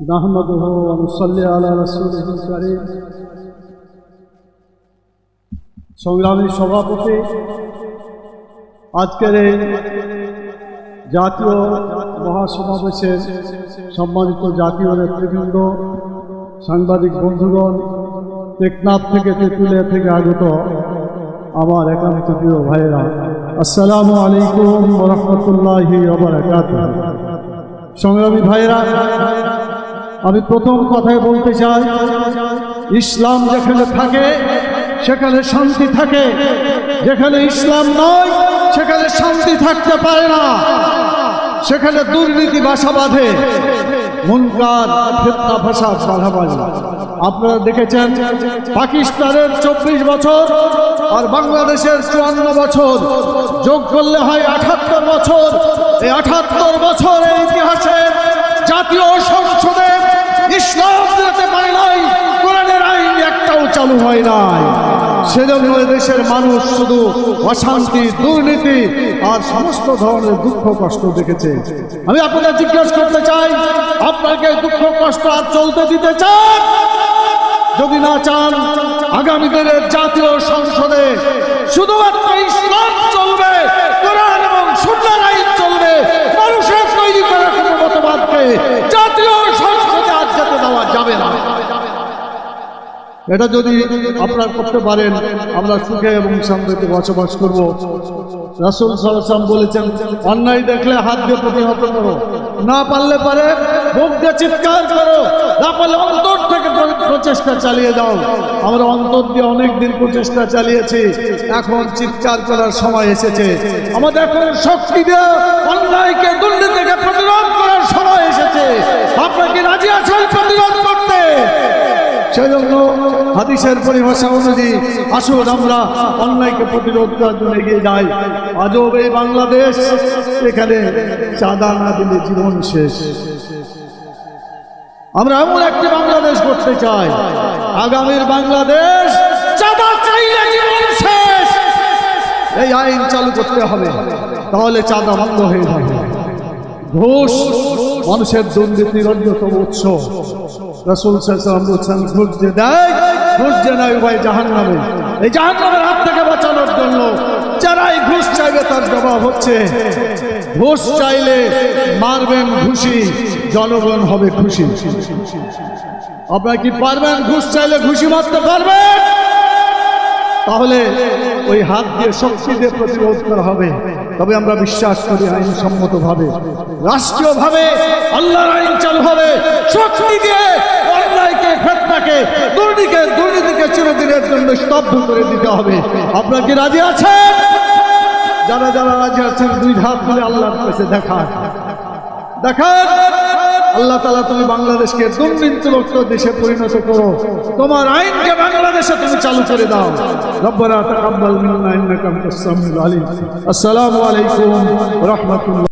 نحمده ونصلي على رسوله الكريم সংগ্রামী সভাপতি আজকের এই জাতীয় মহাসমাবেশের সম্মানিত জাতীয় নেতৃবৃন্দ সাংবাদিক বন্ধুগণ টেকনাফ থেকে তেঁতুলিয়া থেকে আগত আমার একান্ত প্রিয় ভাইয়েরা আসসালামু আলাইকুম রহমতুল্লাহি সংগ্রামী ভাইয়েরা আমি প্রথম কথায় বলতে চাই, ইসলাম যেখানে থাকে, সেখানে শান্তি থাকে। যেখানে ইসলাম নয় সেখানে শান্তি থাকতে পারে না। সেখানে দুর্নীতি বাসা বাঁধে। আপনারা দেখেছেন, পাকিস্তানের চব্বিশ বছর আর বাংলাদেশের চুয়ান্ন বছর। যোগ করলে হয় আঠাত্তর বছর। এই আঠাত্তর বছরের ইতিহাসে চালু হয় নাই। সেজন্য দেশের মানুষ শুধু অশান্তি, দুর্নীতি আর সমস্ত ধরনের দুঃখ, কষ্ট দেখেছে। আমি আপনাদের জিজ্ঞেস করতে চাই, আপনাকে দুঃখ, কষ্ট আর চলতে দিতে চান? যদি না চান, আগামী দিনের জাতীয় সংসদে শুধুমাত্র ইসলাম চলবে কোরআন এবং সুন্নার আইন চলবে মানুষের তৈরি করা কোনো মতবাদকে জাতীয় সংসদে আজ যেতে দেওয়া যাবে না এটা যদি আপনারা করতে পারেন, আমরা সুখে এবং শান্তিতে বসবাস করব। রাসুল সালাম বলেছেন, অন্যায় দেখলে হাত দিয়ে প্রতিহত করো। না পারলে পারে মুখ দিয়ে চিৎকার করো। না পারলে অন্তর থেকে প্র- প্রচেষ্টা চালিয়ে যাও। আমরা অন্তর দিয়ে অনেক দিন প্রচেষ্টা চালিয়েছি। এখন চিৎকার করার সময় এসেছে। আমাদের এখন শক্তি দিয়ে অন্যায়কে দুর্নীতিকে প্রতিরোধ করার সময় এসেছে আপনাকে রাজি আছেন প্রতিরোধ করতে সেজন্য হাদিসের পরিভাষা অনুযায়ী আসুন আমরা অন্যায়কে প্রতিরোধ করার জন্য এগিয়ে যাই। আজব এই বাংলাদেশ, এখানে চাঁদা না দিলে জীবন শেষ। আমরা এমন একটি বাংলাদেশ করতে চাই। আগামীর বাংলাদেশ চাঁদা চাইলে জীবন শেষ। এই আইন চালু করতে হবে, তাহলে চাঁদা বন্ধ হয়ে যাবে। ঘুষ, মানুষের দুর্নীতির অন্যতম উৎস। রসুল সাল্লাম বলছেন ঘুষ যে দেয় ঘুষ যে নয় উভয় জাহান নামে এই জাহান নামের হাত থেকে বাঁচানোর জন্য যারাই ঘুষ চাইবে তার জবাব হচ্ছে, ঘুষ চাইলে মারবেন ঘুষি, জনগণ হবে খুশি। আপনারা কি পারবেন ঘুষ চাইলে ঘুষি মারতে পারবেন? তাহলে ওই হাত দিয়ে শক্তি দিয়ে প্রতিরোধ করা হবে। তবে আমরা বিশ্বাস করি আইনসম্মত ভাবে রাষ্ট্রীয় ভাবে আল্লাহর আইন চালু হবে। শক্তি দিয়ে অন্যায়কে দুর্নীতিকে জন্য স্তব্ধ করে হবে। কি রাজি আছেন? যারা যারা রাজি আছেন, দুই হাত তুলে আল্লাহর কাছে দেখা দেখান। আল্লাহ তালা তুমি বাংলাদেশকে দুর্নীতিমুক্ত দেশে পরিণত করো। তোমার আইনকে বাংলাদেশে তুমি চালু করে দাও। রব্বরা তাকাব্বাল মিন্না ইন্নাকা আনতাস সামিউল আলিম। আসসালামু আলাইকুম রাহমাতুল্লাহ।